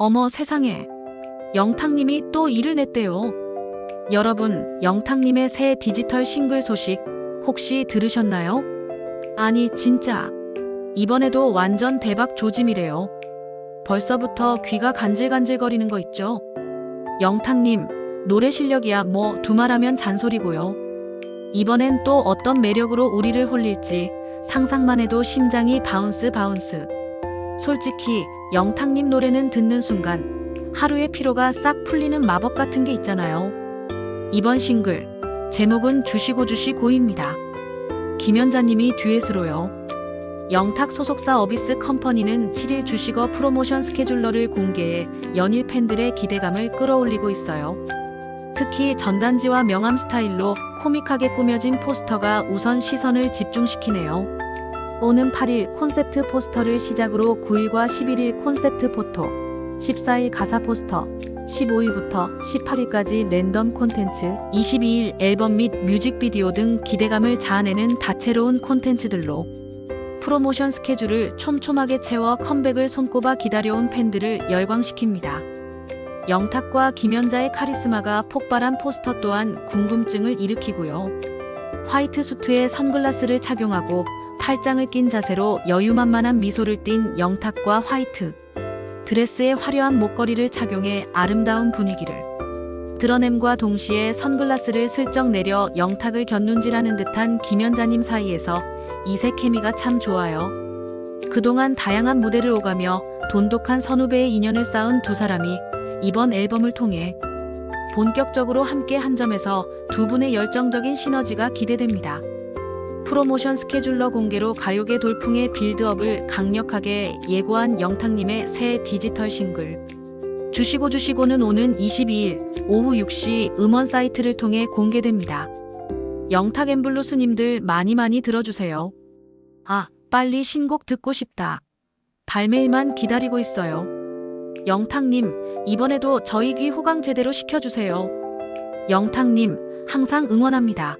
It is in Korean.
어머 세상에. 영탁님이 또 일을 냈대요. 여러분, 영탁님의 새 디지털 싱글 소식 혹시 들으셨나요? 아니, 진짜. 이번에도 완전 대박 조짐이래요. 벌써부터 귀가 간질간질거리는 거 있죠? 영탁님, 노래 실력이야 뭐 두말하면 잔소리고요. 이번엔 또 어떤 매력으로 우리를 홀릴지 상상만 해도 심장이 바운스 바운스. 솔직히 영탁님 노래는 듣는 순간 하루의 피로가 싹 풀리는 마법 같은 게 있잖아요. 이번 싱글 제목은 주시고 주시고입니다. 김연자님이 듀엣으로요. 영탁 소속사 어비스 컴퍼니는 7일 주식어 프로모션 스케줄러를 공개해 연일 팬들의 기대감을 끌어올리고 있어요. 특히 전단지와 명암 스타일로 코믹하게 꾸며진 포스터가 우선 시선을 집중시키네요. 오는 8일 콘셉트 포스터를 시작으로 9일과 11일 콘셉트 포토, 14일 가사 포스터, 15일부터 18일까지 랜덤 콘텐츠, 22일 앨범 및 뮤직비디오 등 기대감을 자아내는 다채로운 콘텐츠들로 프로모션 스케줄을 촘촘하게 채워 컴백을 손꼽아 기다려온 팬들을 열광시킵니다. 영탁과 김연자의 카리스마가 폭발한 포스터 또한 궁금증을 일으키고요. 화이트 수트에 선글라스를 착용하고 팔짱을 낀 자세로 여유만만한 미소를 띤 영탁과 화이트 드레스에 화려한 목걸이를 착용해 아름다운 분위기를 드러냄과 동시에 선글라스를 슬쩍 내려 영탁을 곁눈질하는 듯한 김연자님 사이에서 이색 케미가 참 좋아요. 그동안 다양한 무대를 오가며 돈독한 선후배의 인연을 쌓은 두 사람이 이번 앨범을 통해 본격적으로 함께 한 점에서 두 분의 열정적인 시너지가 기대됩니다. 프로모션 스케줄러 공개로 가요계 돌풍의 빌드업을 강력하게 예고한 영탁님의 새 디지털 싱글. 주시고 주시고는 오는 22일 오후 6시 음원 사이트를 통해 공개됩니다. 영탁 엠블루스님들 많이 많이 들어주세요. 아, 빨리 신곡 듣고 싶다. 발매일만 기다리고 있어요. 영탁님, 이번에도 저희 귀 호강 제대로 시켜주세요. 영탁님, 항상 응원합니다.